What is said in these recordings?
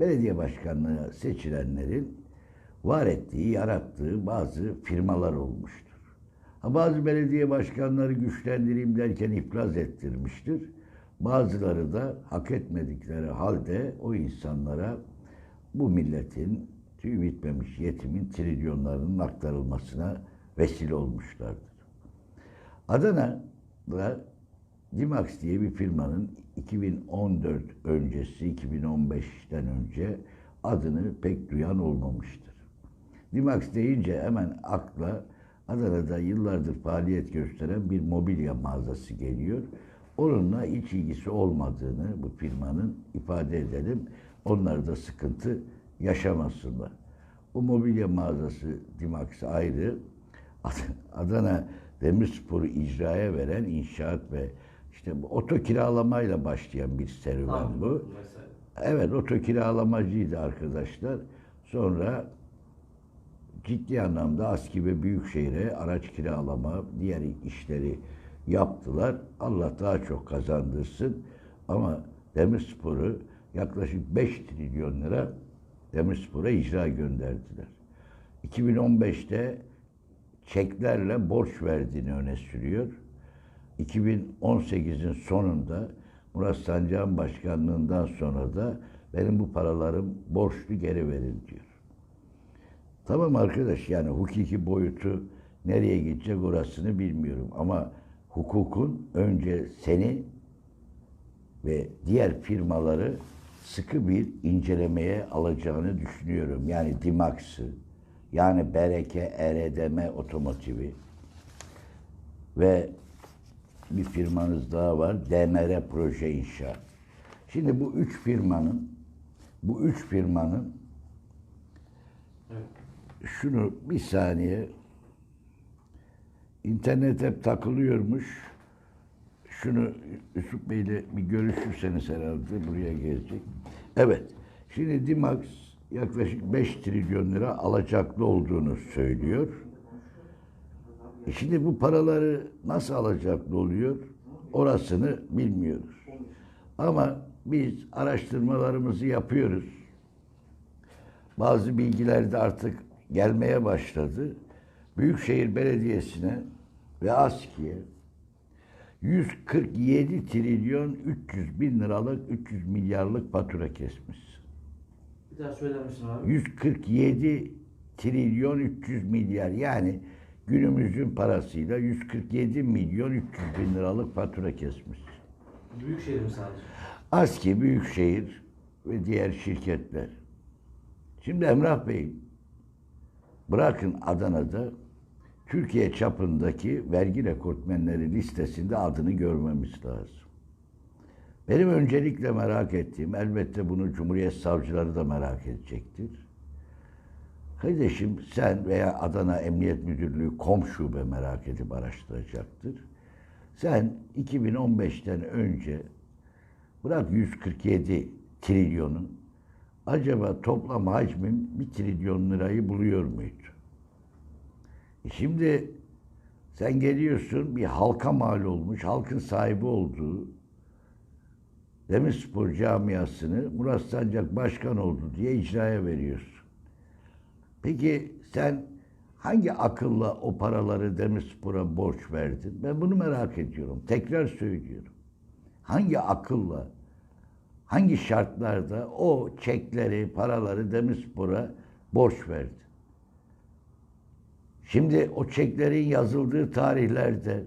belediye başkanlığı seçilenlerin var ettiği, yarattığı bazı firmalar olmuştur. Ha, bazı belediye başkanları güçlendireyim derken iflas ettirmiştir. Bazıları da hak etmedikleri halde o insanlara bu milletin tüy bitmemiş yetimin trilyonlarının aktarılmasına vesile olmuşlardır. Adana'da Dimax diye bir firmanın 2014 öncesi, 2015'ten önce adını pek duyan olmamıştır. Dimax deyince hemen akla Adana'da yıllardır faaliyet gösteren bir mobilya mağazası geliyor. Onunla hiç ilgisi olmadığını bu firmanın ifade edelim. Onlar da sıkıntı yaşamasınlar. O mobilya mağazası Dimax ayrı. Adana Demirspor'u icraya veren inşaat ve işte bu oto kiralamayla başlayan bir serüven bu. Evet oto kiralamacıydı arkadaşlar. Sonra ciddi anlamda ASKİ ve Büyükşehir'e araç kiralama, diğer işleri yaptılar. Allah daha çok kazandırsın. Ama Demirspor'u yaklaşık 5 trilyon lira Demirspor'a icra gönderdiler. 2015'te çeklerle borç verdiğini öne sürüyor. 2018'in sonunda Murat Sancak'ın başkanlığından sonra da benim bu paralarım borçlu geri verin diyor. Tamam arkadaş yani hukuki boyutu nereye gidecek orasını bilmiyorum ama hukukun önce seni ve diğer firmaları sıkı bir incelemeye alacağını düşünüyorum. Yani Dimax'ı, yani Bereke, ERDM Otomotivi ve bir firmanız daha var, DMR Proje İnşaat. Şimdi bu üç firmanın, bu üç firmanın şunu bir saniye internet hep takılıyormuş. Şunu Yusuf Bey'le bir görüşürseniz herhalde buraya gelecek. Evet. Şimdi Dimax yaklaşık 5 trilyon lira alacaklı olduğunu söylüyor. E şimdi bu paraları nasıl alacaklı oluyor? Orasını bilmiyoruz. Ama biz araştırmalarımızı yapıyoruz. Bazı bilgiler de artık gelmeye başladı. Büyükşehir Belediyesi'ne ve ASKİ'ye 147 trilyon 300 bin liralık 300 milyarlık fatura kesmiş. Bir daha söyler misin abi? 147 trilyon 300 milyar yani günümüzün parasıyla 147 milyon 300 bin liralık fatura kesmiş. Büyükşehir mi sadece? ASKİ, Büyükşehir ve diğer şirketler. Şimdi Emrah Bey, bırakın Adana'da Türkiye çapındaki vergi rekortmenleri listesinde adını görmemiz lazım. Benim öncelikle merak ettiğim, elbette bunu Cumhuriyet savcıları da merak edecektir. Kardeşim sen veya Adana Emniyet Müdürlüğü kom şube merak edip araştıracaktır. Sen 2015'ten önce bırak 147 trilyonun acaba toplam hacmin 1 trilyon lirayı buluyor muydu? E şimdi sen geliyorsun bir halka mal olmuş, halkın sahibi olduğu Demirspor camiasını Murat Sancak başkan oldu diye icraya veriyorsun. Peki sen hangi akılla o paraları Demirspor'a borç verdin? Ben bunu merak ediyorum. Tekrar söylüyorum. Hangi akılla, hangi şartlarda o çekleri, paraları Demirspor'a borç verdin? Şimdi o çeklerin yazıldığı tarihlerde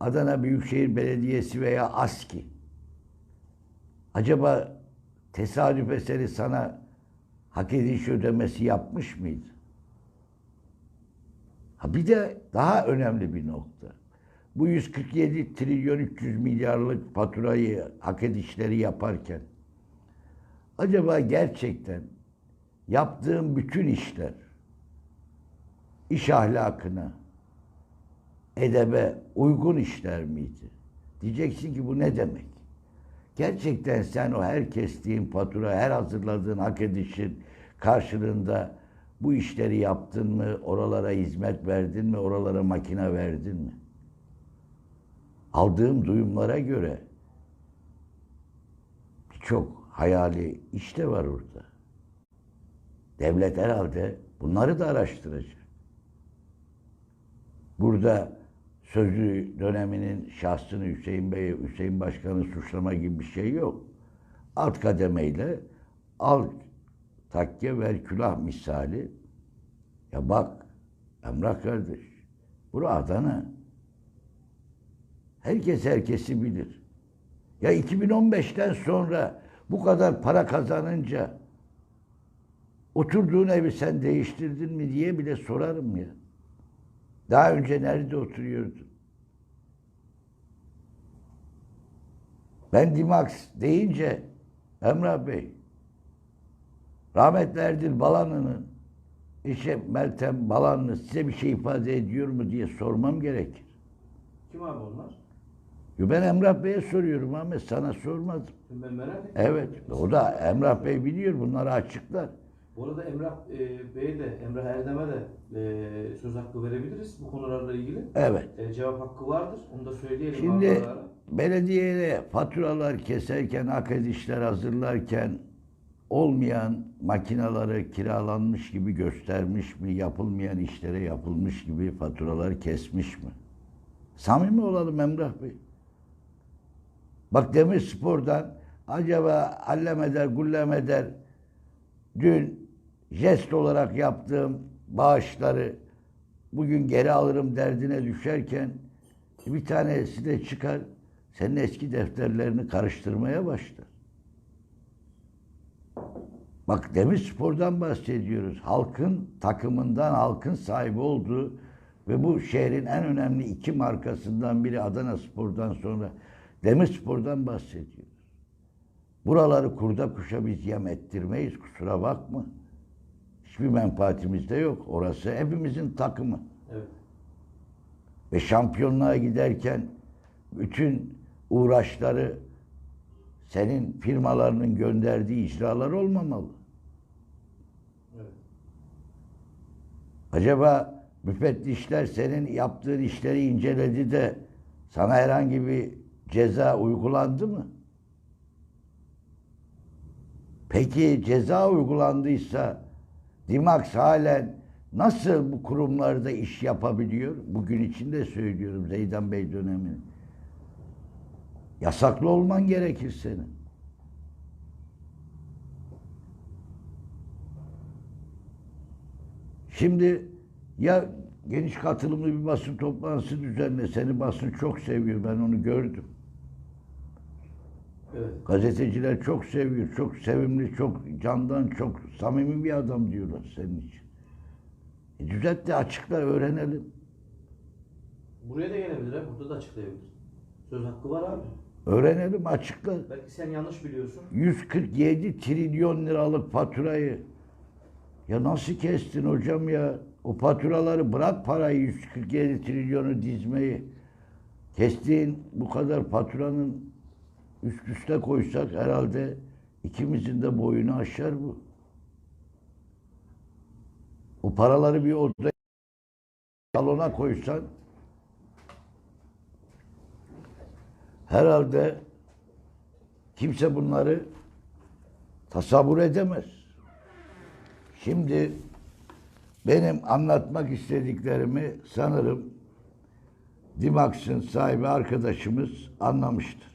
Adana Büyükşehir Belediyesi veya ASKİ acaba tesadüf eseri sana hak ediş ödemesi yapmış mıydı? Ha bir de daha önemli bir nokta. Bu 147 trilyon 300 milyarlık faturayı hak edişleri yaparken acaba gerçekten yaptığım bütün işler iş ahlakına, edebe uygun işler miydi? Diyeceksin ki bu ne demek? Gerçekten sen o her kestiğin fatura, her hazırladığın hak edişin karşılığında bu işleri yaptın mı, oralara hizmet verdin mi, oralara makine verdin mi? Aldığım duyumlara göre birçok hayali işte var orada. Devlet herhalde bunları da araştıracak. Burada sözlü döneminin şahsını Hüseyin Bey, Hüseyin Başkan'ı suçlama gibi bir şey yok. Alt kademeyle al takke ver külah misali. Ya bak Emrah kardeş, bura Adana. Herkes herkesi bilir. Ya 2015'ten sonra bu kadar para kazanınca oturduğun evi sen değiştirdin mi diye bile sorarım ya. Daha önce nerede oturuyordun? Ben Dimax deyince Emrah Bey, rahmetli Erdil Balanı'nın işte Meltem Balanlı size bir şey ifade ediyor mu diye sormam gerekir. Kim abi onlar? Yo, Ben Emrah Bey'e soruyorum Ahmet sana sormadım. Ben merak ettim. Evet o da Emrah Bey biliyor bunları açıklar. Bu arada Emrah e, Bey'e de, Emrah Erdem'e de e, söz hakkı verebiliriz bu konularla ilgili. Evet. E, cevap hakkı vardır. Onu da söyleyelim. Şimdi belediyeye faturalar keserken, hak edişler hazırlarken olmayan makinaları kiralanmış gibi göstermiş mi, yapılmayan işlere yapılmış gibi faturalar kesmiş mi? Samimi olalım Emrah Bey. Bak Demirspor'dan acaba allem eder, gullem eder dün jest olarak yaptığım bağışları bugün geri alırım derdine düşerken bir tanesi de çıkar senin eski defterlerini karıştırmaya başlar. Bak Demirspor'dan bahsediyoruz. Halkın takımından halkın sahibi olduğu ve bu şehrin en önemli iki markasından biri Adana Spor'dan sonra Demirspor'dan bahsediyoruz. Buraları kurda kuşa biz yem ettirmeyiz kusura bakma. Hiçbir menfaatimiz de yok. Orası hepimizin takımı. Evet. Ve şampiyonluğa giderken bütün uğraşları senin firmalarının gönderdiği icralar olmamalı. Evet. Acaba müfettişler senin yaptığın işleri inceledi de sana herhangi bir ceza uygulandı mı? Peki ceza uygulandıysa Dimax halen nasıl bu kurumlarda iş yapabiliyor? Bugün için de söylüyorum Zeydan Bey dönemini. Yasaklı olman gerekir senin. Şimdi ya geniş katılımlı bir basın toplantısı düzenle. Seni basın çok seviyor. Ben onu gördüm. Evet. Gazeteciler çok seviyor. Çok sevimli, çok candan, çok samimi bir adam diyorlar senin için. E düzelt de açıkla öğrenelim. Buraya da gelebilir ha. Burada da açıklayabilir. Söz hakkı var abi. Öğrenelim açıkla. Belki sen yanlış biliyorsun. 147 trilyon liralık faturayı ya nasıl kestin hocam ya? O faturaları bırak parayı 147 trilyonu dizmeyi. Kestiğin bu kadar faturanın üst üste koysak herhalde ikimizin de boyunu aşar bu. O paraları bir odaya salona koysan herhalde kimse bunları tasavvur edemez. Şimdi benim anlatmak istediklerimi sanırım Dimax'ın sahibi arkadaşımız anlamıştır.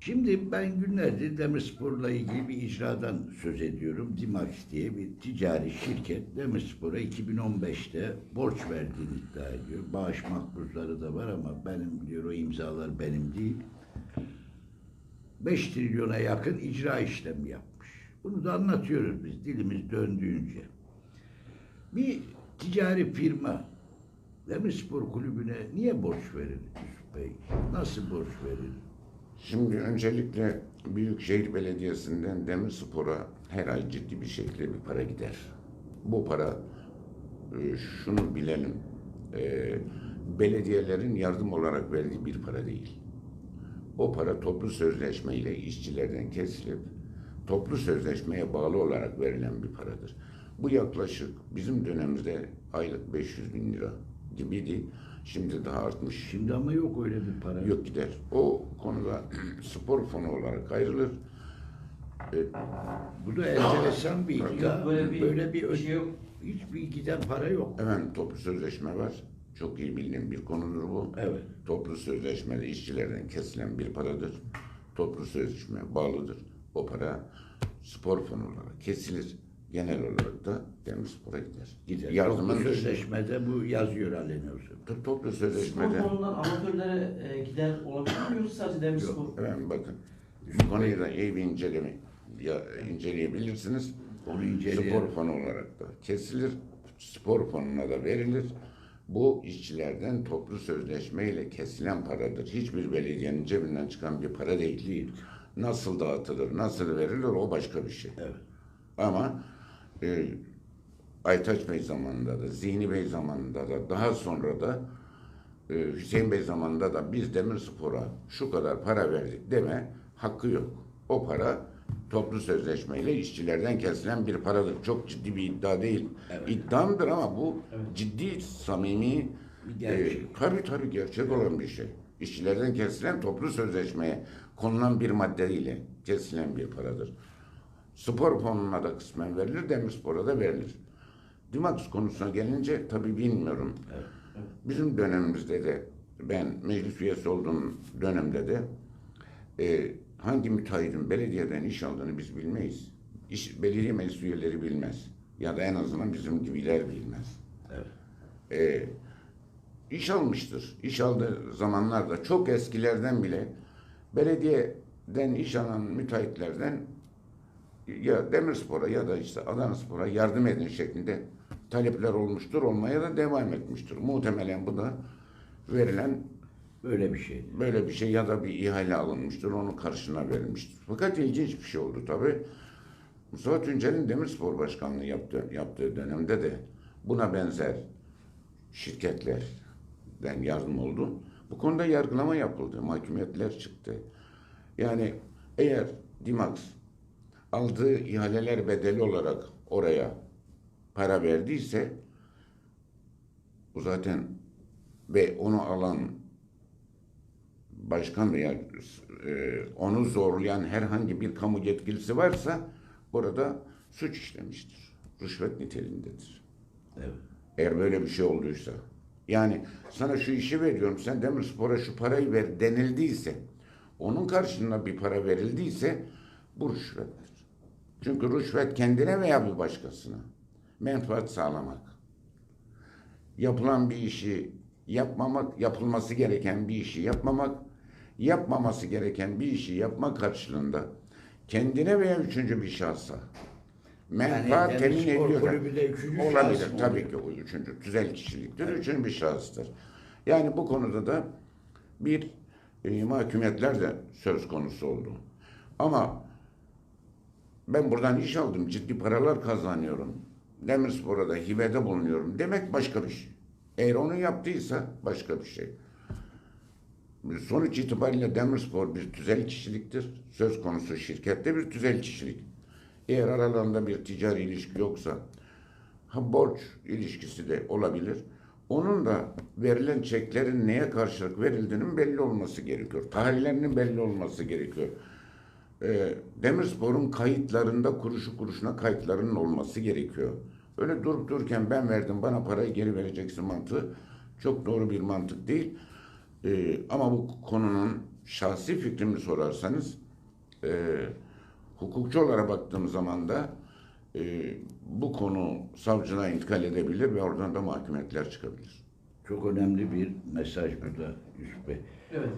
Şimdi ben günlerdir Demirspor'la ilgili bir icradan söz ediyorum. Dimax diye bir ticari şirket Demirspor'a 2015'te borç verdiğini iddia ediyor. Bağış makbuzları da var ama benim diyor o imzalar benim değil. 5 trilyona yakın icra işlemi yapmış. Bunu da anlatıyoruz biz dilimiz döndüğünce. Bir ticari firma Demirspor Kulübü'ne niye borç verir Yusuf Bey? Nasıl borç verir? Şimdi öncelikle Büyükşehir Belediyesi'nden Demirspor'a her ay ciddi bir şekilde bir para gider. Bu para e, şunu bilelim e, belediyelerin yardım olarak verdiği bir para değil. O para toplu sözleşme ile işçilerden kesilip toplu sözleşmeye bağlı olarak verilen bir paradır. Bu yaklaşık bizim dönemimizde aylık 500 bin lira gibiydi. Şimdi daha artmış. Şimdi ama yok öyle bir para. Yok gider. O konuda spor fonu olarak ayrılır. E, Bu da enteresan bir iddia. Yok, böyle bir bir, bir şey yok. Hiçbir giden para yok. Efendim toplu sözleşme var. Çok iyi bildiğim bir konudur bu. Evet. Toplu sözleşmede işçilerden kesilen bir paradır. Toplu sözleşme bağlıdır. O para spor fonu olarak kesilir. Genel olarak da Demirspor'a gider. Gider. Yardımın Toplu sözleşmede bu yazıyor aleniyorsun. Toplu Spor sözleşmede. fonundan amatörlere e, gider olabilir mi yoksa sadece Demirspor? Efendim bakın. Bu konuyu da iyi bir inceleme ya, inceleyebilirsiniz. Onu inceleyelim. Spor fonu olarak da kesilir. Spor fonuna da verilir. Bu işçilerden toplu sözleşmeyle kesilen paradır. Hiçbir belediyenin cebinden çıkan bir para değil. Değil. Nasıl dağıtılır, nasıl verilir o başka bir şey. Evet. Ama e, Aytaç Bey zamanında da, Zihni Bey zamanında da, daha sonra da e, Hüseyin Bey zamanında da biz Demirspor'a şu kadar para verdik deme hakkı yok. O para toplu sözleşmeyle işçilerden kesilen bir paradır. Çok ciddi bir iddia değil. Evet. İddiamdır ama bu Evet. ciddi, samimi, Bir gerçek. e, tabii tabii gerçek olan bir şey. İşçilerden kesilen toplu sözleşmeye konulan bir madde ile kesilen bir paradır. Spor fonuna da kısmen verilir, Demirspor'a da verilir. Dimax konusuna gelince tabii bilmiyorum. Bizim dönemimizde de ben meclis üyesi olduğum dönemde de e, hangi müteahhitin belediyeden iş aldığını biz bilmeyiz. İş, belediye meclis üyeleri bilmez. Ya da en azından bizim gibiler bilmez. Evet. E, iş almıştır. İş aldığı zamanlarda çok eskilerden bile belediyeden iş alan müteahhitlerden ya Demirspor'a ya da işte Adanaspor'a yardım edin şeklinde talepler olmuştur, olmaya da devam etmiştir. Muhtemelen bu da verilen Böyle bir şey. böyle bir şey ya da bir ihale alınmıştır, onun karşına verilmiştir. Fakat ilginç bir şey oldu tabii. Mustafa Tuncel'in Demirspor Başkanlığı yaptığı, yaptığı dönemde de buna benzer şirketlerden yardım oldu. Bu konuda yargılama yapıldı, mahkumiyetler çıktı. Yani eğer Dimax aldığı ihaleler bedeli olarak oraya para verdiyse bu zaten ve onu alan başkan veya e, onu zorlayan herhangi bir kamu yetkilisi varsa orada suç işlemiştir. Rüşvet niteliğindedir. Evet. Eğer böyle bir şey olduysa. Yani sana şu işi veriyorum sen Demirspor'a şu parayı ver denildiyse onun karşılığında bir para verildiyse bu rüşvettir. Çünkü rüşvet kendine veya bir başkasına menfaat sağlamak. Yapılan bir işi yapmamak, yapılması gereken bir işi yapmamak, yapmaması gereken bir işi yapma karşılığında kendine veya üçüncü bir şahsa menfaat Yani temin ediyor. Olabilir tabii oluyor? ki o üçüncü tüzel kişiliktir, üçüncü bir şahıstır. Yani bu konuda da bir e, mahkumiyetler de söz konusu oldu. Ama ben buradan iş aldım, ciddi paralar kazanıyorum. Demirspor'a da hibede bulunuyorum demek başka bir şey. Eğer onu yaptıysa başka bir şey. Sonuç itibariyle Demirspor bir tüzel kişiliktir. Söz konusu şirkette bir tüzel kişilik. Eğer aralarında bir ticari ilişki yoksa, ha borç ilişkisi de olabilir. Onun da verilen çeklerin neye karşılık verildiğinin belli olması gerekiyor. Tarihlerinin belli olması gerekiyor. Ee, Demirspor'un kayıtlarında kuruşu kuruşuna kayıtlarının olması gerekiyor. Öyle durup dururken ben verdim bana parayı geri vereceksin mantığı çok doğru bir mantık değil. Ee, ama bu konunun şahsi fikrimi sorarsanız e, hukukçu olarak baktığım zaman da e, bu konu savcılığa intikal edebilir ve oradan da mahkumiyetler çıkabilir. Çok önemli bir mesaj bu da Yusuf Bey. Evet.